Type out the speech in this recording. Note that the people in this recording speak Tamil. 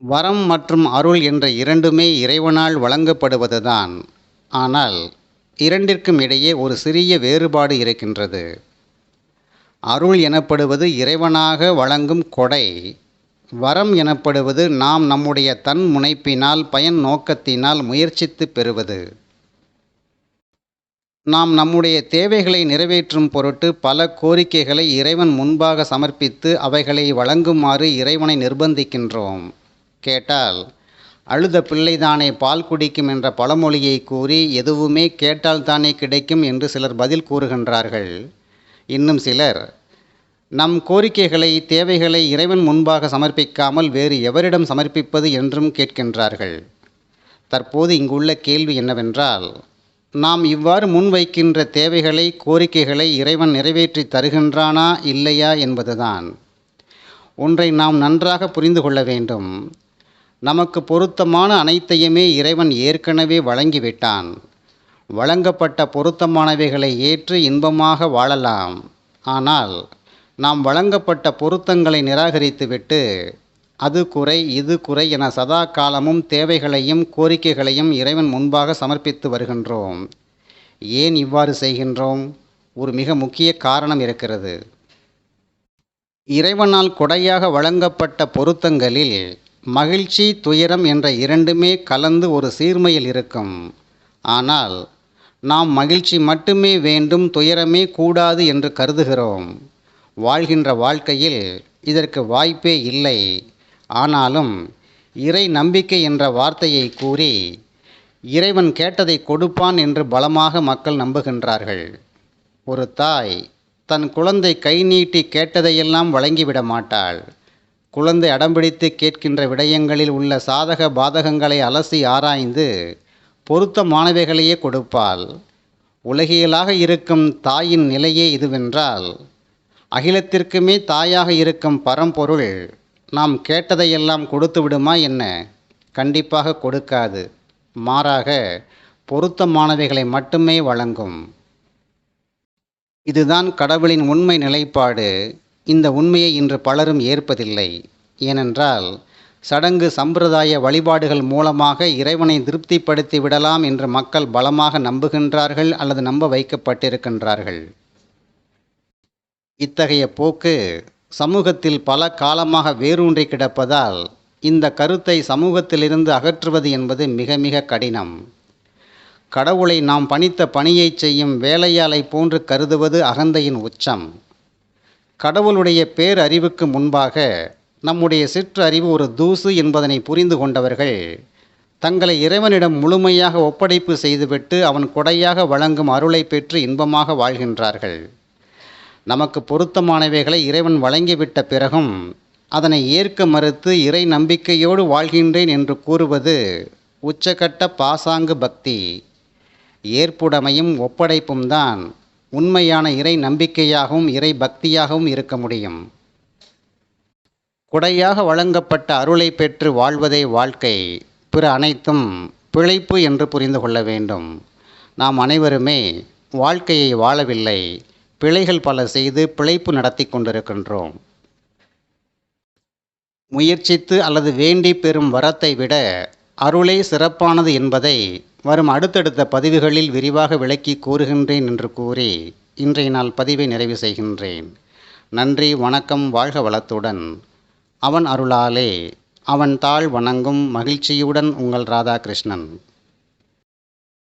வரம் மற்றும் அருள் என்ற இரண்டுமே இறைவனால் வழங்கப்படுவதுதான். ஆனால் இரண்டிற்கும் இடையே ஒரு சிறிய வேறுபாடு இருக்கின்றது. அருள் எனப்படுவது இறைவனாக வழங்கும் கொடை. வரம் எனப்படுவது நாம் நம்முடைய தன் முனைப்பினால் பயன் நோக்கத்தினால் முயற்சித்து பெறுவது. நாம் நம்முடைய தேவைகளை நிறைவேற்றும் பொருட்டு பல கோரிக்கைகளை இறைவன் முன்பாக சமர்ப்பித்து அவைகளை வழங்குமாறு இறைவனை நிர்பந்திக்கின்றோம். கேட்டால் அழுத பிள்ளை தானே பால் குடிக்கும் என்ற பழமொழியை கூறி எதுவுமே கேட்டால் தானே கிடைக்கும் என்று சிலர் பதில் கூறுகின்றார்கள். இன்னும் சிலர் நம் கோரிக்கைகளை தேவைகளை இறைவன் முன்பாக சமர்ப்பிக்காமல் வேறு எவரிடம் சமர்ப்பிப்பது என்றும் கேட்கின்றார்கள். தற்போது இங்குள்ள கேள்வி என்னவென்றால் நாம் இவ்வாறு முன்வைக்கின்ற தேவைகளை கோரிக்கைகளை இறைவன் நிறைவேற்றி தருகின்றானா இல்லையா என்பதுதான். ஒன்றை நாம் நன்றாக புரிந்து கொள்ள வேண்டும். நமக்கு பொருத்தமான அனைத்தையுமே இறைவன் ஏற்கனவே வழங்கிவிட்டான். வழங்கப்பட்ட பொருத்தமானவைகளை ஏற்று இன்பமாக வாழலாம். ஆனால் நாம் வழங்கப்பட்ட பொருத்தங்களை நிராகரித்துவிட்டு அது குறை இது குறை என சதா காலமும் தேவைகளையும் கோரிக்கைகளையும் இறைவன் முன்பாக சமர்ப்பித்து வருகின்றோம். ஏன் இவ்வாறு செய்கின்றோம்? ஒரு மிக முக்கிய காரணம் இருக்கிறது. இறைவனால் கொடையாக வழங்கப்பட்ட பொருத்தங்களில் மகிழ்ச்சி துயரம் என்ற இரண்டுமே கலந்து ஒரு சீர்மையில் இருக்கும். ஆனால் நாம் மகிழ்ச்சி மட்டுமே வேண்டும் துயரமே கூடாது என்று கருதுகிறோம். வாழ்கின்ற வாழ்க்கையில் இதற்கு வாய்ப்பே இல்லை. ஆனாலும் இறை நம்பிக்கை என்ற வார்த்தையை கூறி இறைவன் கேட்டதை கொடுப்பான் என்று பலமாக மக்கள் நம்புகின்றார்கள். ஒரு தாய் தன் குழந்தை கை நீட்டி கேட்டதையெல்லாம் வழங்கிவிட மாட்டாள். குழந்தை அடம்பிடித்து கேட்கின்ற விடயங்களில் உள்ள சாதக பாதகங்களை அலசி ஆராய்ந்து பொருத்தமானவைகளையே கொடுப்பாள். உலகியலாக இருக்கும் தாயின் நிலையே இதுவென்றால் அகிலத்திற்குமே தாயாக இருக்கும் பரம்பொருள் நாம் கேட்டதையெல்லாம் கொடுத்து விடுமா என்ன? கண்டிப்பாக கொடுக்காது. மாறாக பொருத்தமானவைகளை மட்டுமே வழங்கும். இதுதான் கடவுளின் உண்மை நிலைப்பாடு. இந்த உண்மையை இன்று பலரும் ஏற்பதில்லை. ஏனென்றால் சடங்கு சம்பிரதாய வழிபாடுகள் மூலமாக இறைவனை திருப்திப்படுத்தி விடலாம் என்று மக்கள் பலமாக நம்புகின்றார்கள் அல்லது நம்ப வைக்கப்பட்டிருக்கின்றார்கள். இத்தகைய போக்கு சமூகத்தில் பல காலமாக வேரூன்றி கிடப்பதால் இந்த கருத்தை சமூகத்திலிருந்து அகற்றுவது என்பது மிக மிக கடினம். கடவுளை நாம் பணித்த பணியை செய்யும் வேலையாளை போன்று கருதுவது அகந்தையின் உச்சம். கடவுளுடைய பேரறிவுக்கு முன்பாக நம்முடைய சிற்றறிவு ஒரு தூசு என்பதனை புரிந்து கொண்டவர்கள் தங்களை இறைவனிடம் முழுமையாக ஒப்படைப்பு செய்துவிட்டு அவன் கொடையாக வழங்கும் அருளை பெற்று இன்பமாக வாழ்கின்றார்கள். நமக்கு பொருத்தமானவைகளை இறைவன் வழங்கிவிட்ட பிறகும் அதனை ஏற்க மறுத்து இறை நம்பிக்கையோடு வாழ்கின்றேன் என்று கூறுவது உச்சகட்ட பாசாங்கு பக்தி. ஏற்புடைமையும் ஒப்படைப்பும் தான் உண்மையான இறை நம்பிக்கையாகவும் இறை பக்தியாகவும் இருக்க முடியும். குடையாக வழங்கப்பட்ட அருளை பெற்று வாழ்வதே வாழ்க்கை. பிற அனைத்தும் பிழைப்பு என்று புரிந்து கொள்ள வேண்டும். நாம் அனைவருமே வாழ்க்கையை வாழவில்லை. பிழைகள் பல செய்து பிழைப்பு நடத்தி கொண்டிருக்கின்றோம். முயற்சித்து அல்லது வேண்டி பெறும் வரத்தை விட அருளே சிறப்பானது என்பதை வரும் அடுத்தடுத்த பதிவுகளில் விரிவாக விளக்கி கூறுகின்றேன் என்று கூறி இன்றைய நாள் பதிவை நிறைவு செய்கின்றேன். நன்றி வணக்கம் வாழ்க வளத்துடன். அவன் அருளாலே அவன் தாழ் வணங்கும் மகிழ்ச்சியுடன் உங்கள் ராதாகிருஷ்ணன்.